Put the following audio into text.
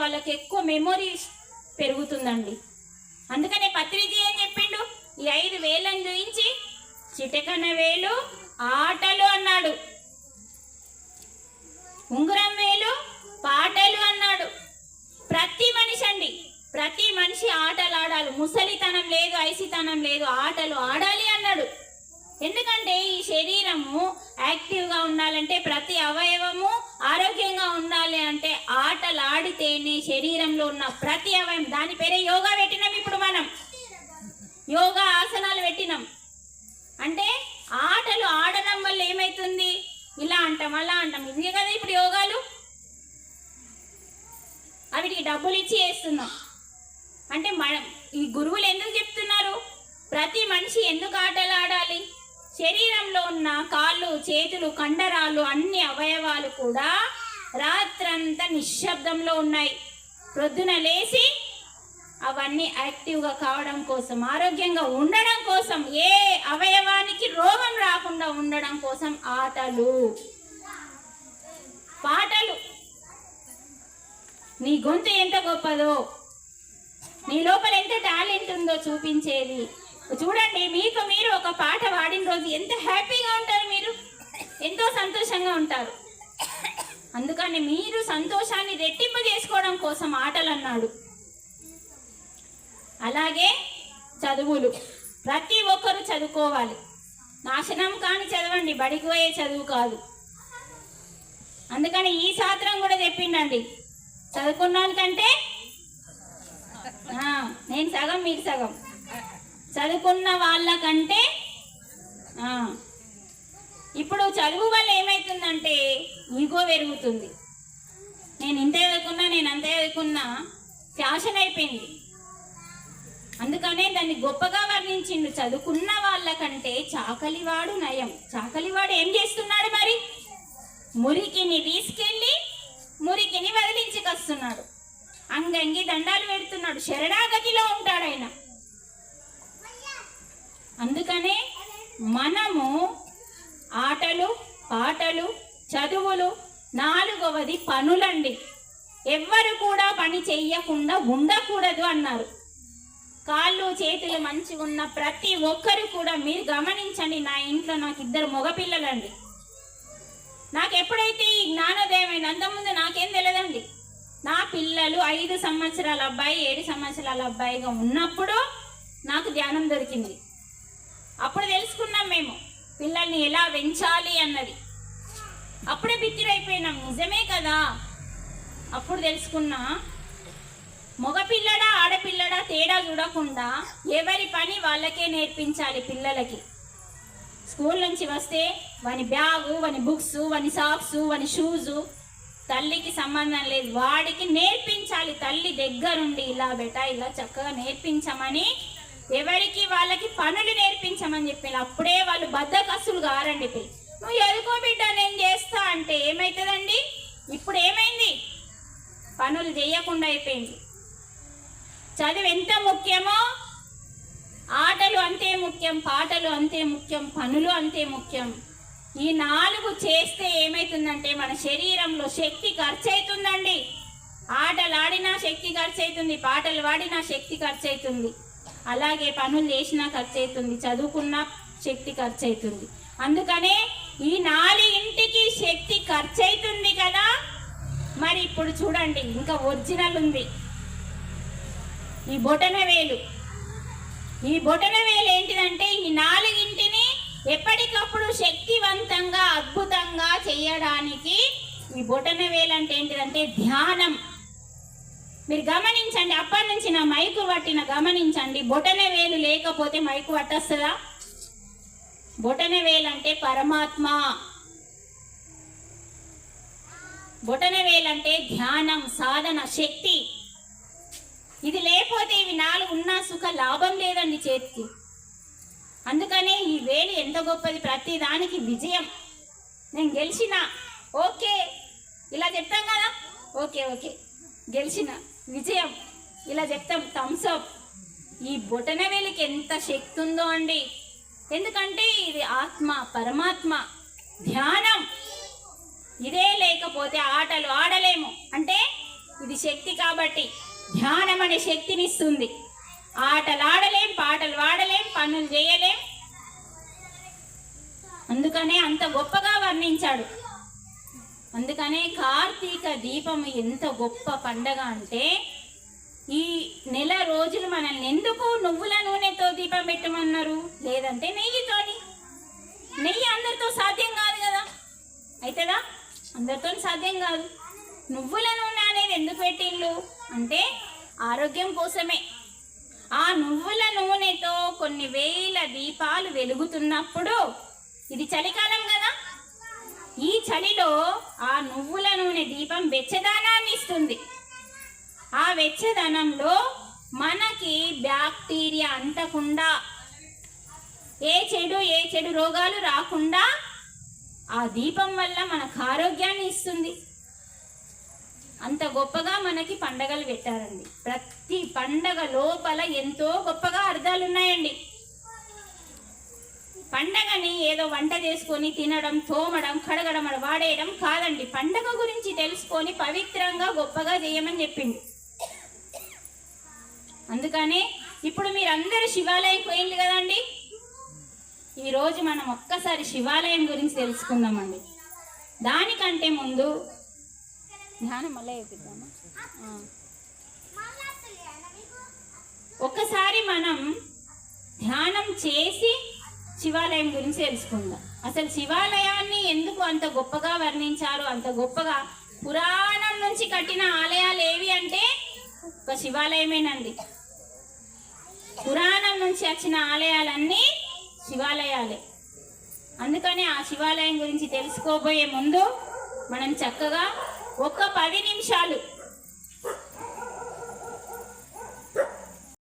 వాళ్ళకి ఎక్కువ మెమొరీ పెరుగుతుందండి. అందుకనే పత్రిజీ ఏం చెప్పిండు? ఈ ఐదు వేలను చూయించి చిటకన వేలు ఆటలు అన్నాడు. ఉంగరం వేలు పాటలు అన్నాడు. ప్రతి మనిషి అండి ప్రతి మనిషి ఆటలు ఆడాలి. ముసలితనం లేదు ఐసితనం లేదు ఆటలు ఆడాలి అన్నాడు. ఎందుకంటే ఈ శరీరము యాక్టివ్గా ఉండాలంటే ప్రతి అవయవము ఆరోగ్యంగా ఉండాలి అంటే ఆడితేనే శరీరంలో ఉన్న ప్రతి అవయం దాని పేరే యోగా పెట్టినాం ఇప్పుడు మనం. యోగా ఆసనాలు పెట్టినాం. అంటే ఆటలు ఆడడం వల్ల ఏమైతుంది? ఇలా అంటాం అలా అంటాం. ఇదే కదా ఇప్పుడు యోగాలు? అవిటికి డబ్బులు ఇచ్చి చేస్తున్నాం. అంటే మనం ఈ గురువులు ఎందుకు చెప్తున్నారు? ప్రతి మనిషి ఎందుకు ఆటలు ఆడాలి? శరీరంలో ఉన్న కాళ్ళు చేతులు కండరాలు అన్ని అవయవాలు కూడా రాత్రంతా నిశ్శబ్దంలో ఉన్నాయి. ప్రొద్దున లేచి అవన్నీ యాక్టివ్గా కావడం కోసం ఆరోగ్యంగా ఉండడం కోసం ఏ అవయవానికి రోగం రాకుండా ఉండడం కోసం ఆటలు. పాటలు. నీ గొంతు ఎంత గొప్పదో నీ లోపల ఎంత టాలెంట్ ఉందో చూపించేది. చూడండి మీకు మీరు ఒక పాట పాడిన రోజు ఎంత హ్యాపీగా ఉంటారు మీరు? ఎంతో సంతోషంగా ఉంటారు. అందుకని మీరు సంతోషాన్ని రెట్టింపు చేసుకోవడం కోసం ఆటలు అన్నాడు అలాగే చదువులు. ప్రతి ఒక్కరూ చదువుకోవాలి. నాశనం కాని చదవండి. బడికి పోయే చదువు కాదు. అందుకని ఈ శాస్త్రం కూడా చెప్పిండండి. చదువుకున్నాను కంటే నేను సగం మీరు సగం. చదువుకున్న వాళ్ళకంటే ఇప్పుడు చదువు వల్ల ఏమవుతుందంటే ఈగో పెరుగుతుంది. నేను ఇంత చదువుకున్నా నేను అంత చదువుకున్నా ఫ్యాషన్ అయిపోయింది. అందుకనే దాన్ని గొప్పగా వర్ణించిండు. చదువుకున్న వాళ్ళకంటే చాకలివాడు నయం. చాకలివాడు ఏం చేస్తున్నాడు మరి? మురికిని తీసుకెళ్ళి మురికిని వదిలించుకొస్తున్నాడు. అంగంగి దండాలు పెడుతున్నాడు. శరణాగతిలో ఉంటాడు ఆయన. అందుకనే మనము ఆటలు పాటలు చదువులు నాలుగవది పనులండి. ఎవ్వరు కూడా పని చెయ్యకుండా ఉండకూడదు అన్నారు. కాళ్ళు చేతులు మంచిగా ఉన్న ప్రతి ఒక్కరు కూడా మీరు గమనించండి నా ఇంట్లో నాకు ఇద్దరు మగపిల్లలండి. నాకు ఎప్పుడైతే ఈ జ్ఞానోదయం అయింది అంతకుముందు నాకేం తెలియదండి నా పిల్లలు ఐదు సంవత్సరాల అబ్బాయి ఏడు సంవత్సరాల అబ్బాయిగా ఉన్నప్పుడు నాకు ధ్యానం దొరికింది. అప్పుడు తెలుసుకున్నాం మేము. పిల్లల్ని ఎలా పెంచాలి అన్నది. అప్పుడే బిత్తిరైపోయినాం. నిజమే కదా? అప్పుడు తెలుసుకున్నా మగపిల్లడా ఆడపిల్లడా తేడా చూడకుండా ఎవరి పని వాళ్ళకే నేర్పించాలి పిల్లలకి. స్కూల్ నుంచి వస్తే వాని బ్యాగు వాని బుక్స్ వాని సాక్స్ వాని షూజు తల్లికి సంబంధం లేదు. వాడికి నేర్పించాలి తల్లి దగ్గరుండి ఇలా బెటా ఇలా చక్కగా నేర్పించమని ఎవరికి వాళ్ళకి పనులు నేర్పించమని చెప్పాను అప్పుడే వాళ్ళు బద్దకస్సులు గారండి పిల్లలు నువ్వు ఎదుకో బిడ్డ నేను చేస్తా అంటే ఏమవుతుందండి ఇప్పుడు ఏమైంది? పనులు చేయకుండా అయిపోయింది. చదువు ఎంత ముఖ్యమో? ఆటలు అంతే ముఖ్యం పాటలు అంతే ముఖ్యం పనులు అంతే ముఖ్యం. ఈ నాలుగు చేస్తే ఏమైతుందంటే మన శరీరంలో శక్తి ఖర్చు అవుతుందండి ఆటలు ఆడినా శక్తి ఖర్చు అవుతుంది పాటలు పాడినా శక్తి ఖర్చు అవుతుంది అలాగే పనులు చేసినా ఖర్చు అవుతుంది చదువుకున్న శక్తి ఖర్చు అవుతుంది అందుకనే ఈ నాలుగింటికి శక్తి ఖర్చు అవుతుంది కదా? మరి ఇప్పుడు చూడండి ఇంకా ఒరిజినల్ ఉంది. ఈ బొటన వేలు. ఈ బొటన వేలు ఏంటిదంటే ఈ నాలుగింటిని ఎప్పటికప్పుడు శక్తివంతంగా అద్భుతంగా చేయడానికి ఈ బొటన వేలు అంటే ఏంటిదంటే ధ్యానం. మీరు గమనించండి అప్పటి నుంచి నా మైకు పట్టిన గమనించండి. బొటన వేలు లేకపోతే మైకు పట్టస్తుందా? బొటన వేలు అంటే పరమాత్మ. బొటన వేలు అంటే ధ్యానం సాధన శక్తి. ఇది లేకపోతే ఇవి నాలుగు ఉన్నా సుఖ లాభం లేదండి చేతికి. అందుకనే ఈ వేలు ఎంత గొప్పది ప్రతి దానికి విజయం. నేను గెలిచిన ఓకే. ఇలా చెప్తాం కదా? Okay okay. గెలిచిన. విజయం. ఇలా చెప్తాం థమ్స్ అప్ ఈ బొటన వేలికి ఎంత శక్తి ఉందో అండి. ఎందుకంటే ఇది ఆత్మ పరమాత్మ ధ్యానం. ఇదే లేకపోతే ఆటలు ఆడలేము. అంటే ఇది శక్తి కాబట్టి ధ్యానం అనే శక్తిని ఇస్తుంది ఆటలు ఆడలేం పాటలు పాడలేం పనులు చేయలేం. అందుకనే అంత గొప్పగా వర్ణించాడు. అందుకనే కార్తీక దీపం ఎంత గొప్ప పండగ అంటే ఈ నెల రోజులు మనల్ని ఎందుకు నువ్వుల నూనెతో దీపం పెట్టమన్నారు? లేదంటే నెయ్యితోని. నెయ్యి అందరితో సాధ్యం కాదు కదా? అవుతుందా అందరితో సాధ్యం కాదు. నువ్వుల నూనె అనేది ఎందుకు పెట్టిళ్ళు అంటే ఆరోగ్యం కోసమే. ఆ నువ్వుల నూనెతో కొన్ని వేల దీపాలు వెలుగుతున్నప్పుడు ఇది చలికాలం కదా? ఈ చలిలో ఆ నువ్వుల నూనె దీపం వెచ్చదనాన్ని ఇస్తుంది ఆ వెచ్చదనంలో మనకి బ్యాక్టీరియా అంటకుండా ఏ చెడు ఏ చెడు రోగాలు రాకుండా ఆ దీపం వల్ల మనకు ఆరోగ్యాన్ని ఇస్తుంది. అంత గొప్పగా మనకి పండగలు పెట్టారండి. ప్రతి పండగ లోపల ఎంతో గొప్పగా అర్థాలు ఉన్నాయండి పండగని ఏదో వంట చేసుకొని తినడం తోమడం కడగడం వాడేయడం కాదండి. పండగ గురించి తెలుసుకొని పవిత్రంగా గొప్పగా చేయమని చెప్పింది అందుకనే ఇప్పుడు మీరందరూ శివాలయం పోయింది కదండి? ఈరోజు మనం ఒక్కసారి శివాలయం గురించి తెలుసుకుందామండి. దానికంటే ముందు ధ్యానం మళ్ళీ చేపిద్దామా? ఒక్కసారి మనం ధ్యానం చేసి శివాలయం గురించి తెలుసుకుందాం. అసలు శివాలయాన్ని ఎందుకు అంత గొప్పగా వర్ణించారు? అంత గొప్పగా పురాణం నుంచి కట్టిన ఆలయాలు ఏవి అంటే ఒక శివాలయమేనండి. పురాణం నుంచి వచ్చిన ఆలయాలన్నీ శివాలయాలే. అందుకని ఆ శివాలయం గురించి తెలుసుకోబోయే ముందు మనం చక్కగా ఒక పది నిమిషాలు